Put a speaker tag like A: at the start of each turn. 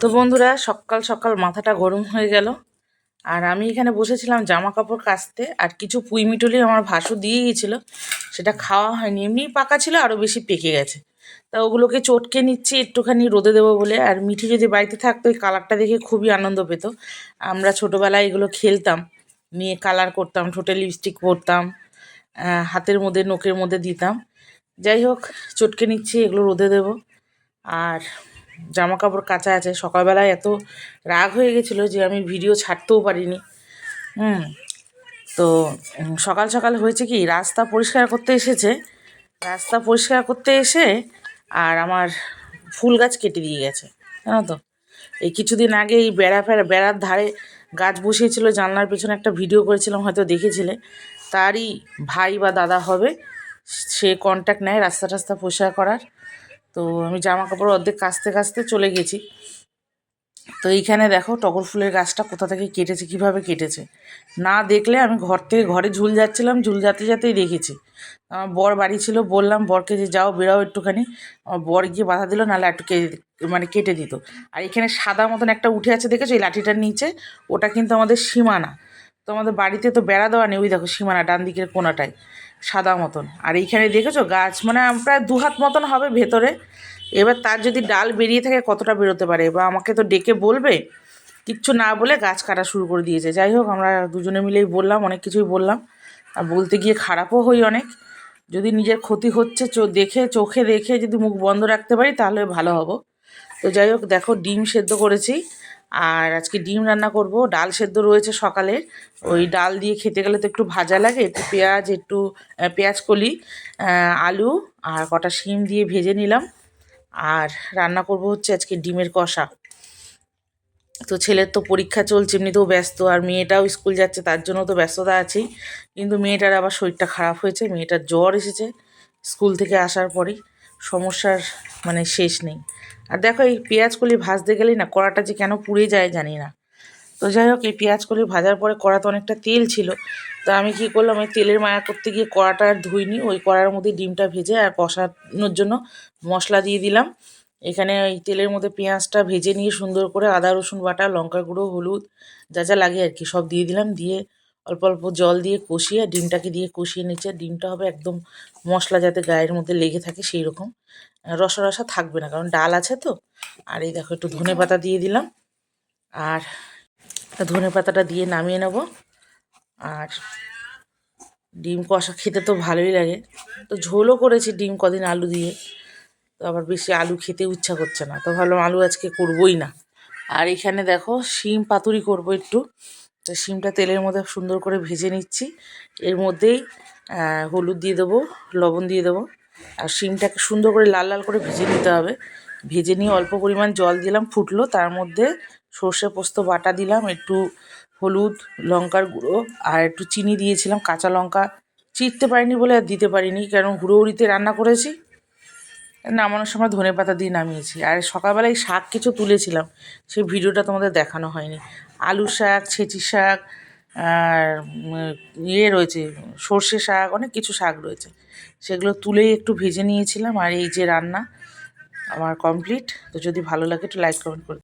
A: তো বন্ধুরা, সকাল সকাল মাথাটা গরম হয়ে গেল। আর আমি এখানে বসেছিলাম জামা কাপড় কাচতে, আর কিছু পুঁই মিটলি আমার ভাসু দিয়ে গিয়েছিল সেটা খাওয়া হয়নি এমনি পাকা ছিল আরও বেশি পেকে গেছে। তা ওগুলোকে চটকে নিচ্ছি, একটুখানি রোদে দেবো বলে। আর মিঠি যদি বাড়িতে থাকতো, এই কালারটা দেখে খুবই আনন্দ পেত। আমরা ছোটোবেলায় এগুলো খেলতাম, নিয়ে কালার করতাম, ঠোঁটে লিপস্টিক পরতাম হাতের মধ্যে, নোকের মধ্যে দিতাম। যাই হোক, চটকে নিচ্ছি, এগুলো রোদে দেবো। আর জামা কাপড় কাচা আছে। সকালবেলায় এত রাগ হয়ে গেছিল যে আমি ভিডিও ছাড়তেও পারিনি। হুম, তো সকাল সকাল হয়েছে কি, রাস্তা পরিষ্কার করতে এসেছে। রাস্তা পরিষ্কার করতে এসে আর আমার ফুল গাছ কেটে দিয়ে গেছে, জানো তো? এই কিছুদিন আগে এই বেড়া ফেড়া, বেড়ার ধারে গাছ বসিয়েছিল, জানলার পেছনে একটা ভিডিও করেছিলাম, হয়তো দেখেছিলে। তারই ভাই বা দাদা হবে, সে কন্ট্যাক্ট নেয় রাস্তা টাস্তা পরিষ্কার করার। তো আমি জামা কাপড় অর্ধেক কাচতে কাচতে চলে গেছি। তো এইখানে দেখো টগর ফুলের গাছটা কোথা থেকে কেটেছে, কীভাবে কেটেছে। না দেখলে আমি ঘর থেকে ঘরে ঝুল যাচ্ছিলাম, ঝুল যাতে যাতেই দেখেছি। আমার বর বাড়ি ছিল, বললাম, বরকে যে যাও, বেরাও একটুখানি। আমার বর গিয়ে বাধা দিল, নাহলে একটু কেটে মানে কেটে দিত। আর এখানে সাদা মতন একটা উঠে আছে, দেখেছ? এই লাঠিটার নিচে, ওটা কিন্তু আমাদের সীমানা। তো আমাদের বাড়িতে তো বেড়া দেওয়া নেই। ওই দেখো সীমানা, ডান দিকের কোনাটায়, সাদা মতন। আর এইখানে দেখেছ গাছ? মানে প্রায় দু হাত মতন হবে ভেতরে। এবার তার যদি ডাল বেরিয়ে থাকে, কতটা বেরোতে পারে? বা আমাকে তো ডেকে বলবে, কিচ্ছু না বলে গাছ কাটা শুরু করে দিয়েছে। যাই হোক, আমরা দুজনে মিলেই বললাম, অনেক কিছুই বললাম। আর বলতে গিয়ে খারাপও হই অনেক। যদি নিজের ক্ষতি হচ্ছে, চো, দেখে, চোখে দেখে যদি মুখ বন্ধ রাখতে পারি, তাহলে ভালো হব। তো যাই হোক, দেখো ডিম সেদ্ধ করেছি। আর আজকে ডিম রান্না করব। ডাল সেদ্ধ রয়েছে সকালের ওই ডাল দিয়ে খেতে গেলে তো একটু ভাজা লাগে। একটু পেঁয়াজ একটু পেঁয়াজ কলি আলু আর কটা শিম দিয়ে ভেজে নিলাম। আর রান্না করব হচ্ছে আজকে ডিমের কষা। তো ছেলের তো পরীক্ষা চলছে, এমনিতেও ব্যস্ত। আর মেয়েটাও স্কুল যাচ্ছে, তার জন্য তো ব্যস্ততা আছেই। কিন্তু মেয়েটার আবার শরীরটা খারাপ হয়েছে, মেয়েটার জ্বর এসেছে স্কুল থেকে আসার পরেই। সমস্যার মানে শেষ নেই। আর দেখো এই পেঁয়াজ কলি ভাজতে গেলেই না কড়াটা যে কেন পুড়ে যায় জানি না। তো যাই হোক, এই পেঁয়াজ কলি ভাজার পরে কড়াতে অনেকটা তেল ছিল। তো আমি কী করলাম, ওই তেলের মায়া করতে গিয়ে কড়াটা আর ধুইনি, ওই কড়ার মধ্যে ডিমটা ভেজে আর কষানোর জন্য মশলা দিয়ে দিলাম। এখানে ওই তেলের মধ্যে পেঁয়াজটা ভেজে নিয়ে সুন্দর করে আদা, রসুন বাটা, লঙ্কা গুঁড়ো, হলুদ যা যা লাগে আর কি সব দিয়ে দিলাম। দিয়ে অল্প অল্প জল দিয়ে কষিয়ে ডিমটাকে দিয়ে কষিয়ে নিচ্ছে। ডিমটা হবে একদম মশলা যাতে গায়ের মধ্যে লেগে থাকে সেই রকম। রসা রসা থাকবে না, কারণ ডাল আছে তো। আর এই দেখো একটু ধনে পাতা দিয়ে দিলাম। আর ধনে পাতাটা দিয়ে নামিয়ে নেব। আর ডিম কষা খেতে তো ভালোই লাগে। তো ঝোলও করেছি ডিম কদিন আলু দিয়ে। তো আবার বেশি আলু খেতে ইচ্ছা করছে না। তো ভাবলাম আলু আজকে করবই না। আর এখানে দেখো শিম পাতুরি করব একটু। তো শিমটা তেলের মধ্যে সুন্দর করে ভেজে নিচ্ছি। এর মধ্যেই হলুদ দিয়ে দেবো, লবণ দিয়ে দেবো। আর শিমটাকে সুন্দর করে লাল লাল করে ভেজে নিতে হবে। ভেজে নিয়ে অল্প পরিমাণ জল দিলাম, ফুটলো। তার মধ্যে সর্ষে পোস্ত বাটা দিলাম, একটু হলুদ, লঙ্কার গুঁড়ো, আর একটু চিনি দিয়েছিলাম, কাঁচা লঙ্কা। চিড়তে পারিনি বলে আর দিতে পারিনি, কারণ হুড়োহুড়িতে রান্না করেছি। নামানোর সময় ধনে পাতা দিয়ে নামিয়েছি। আর সকালবেলায় শাক কিছু তুলেছিলাম, সেই ভিডিওটা তোমাদের দেখানো হয়নি। আলু শাক, ছেঁচি শাক, আর ইয়ে রয়েছে, সর্ষে শাক, অনেক কিছু শাক রয়েছে। সেগুলো তুলেই একটু ভেজে নিয়েছিলাম, আর এই যে রান্না আমার কমপ্লিট তো যদি ভালো লাগে একটু লাইক কমেন্ট করে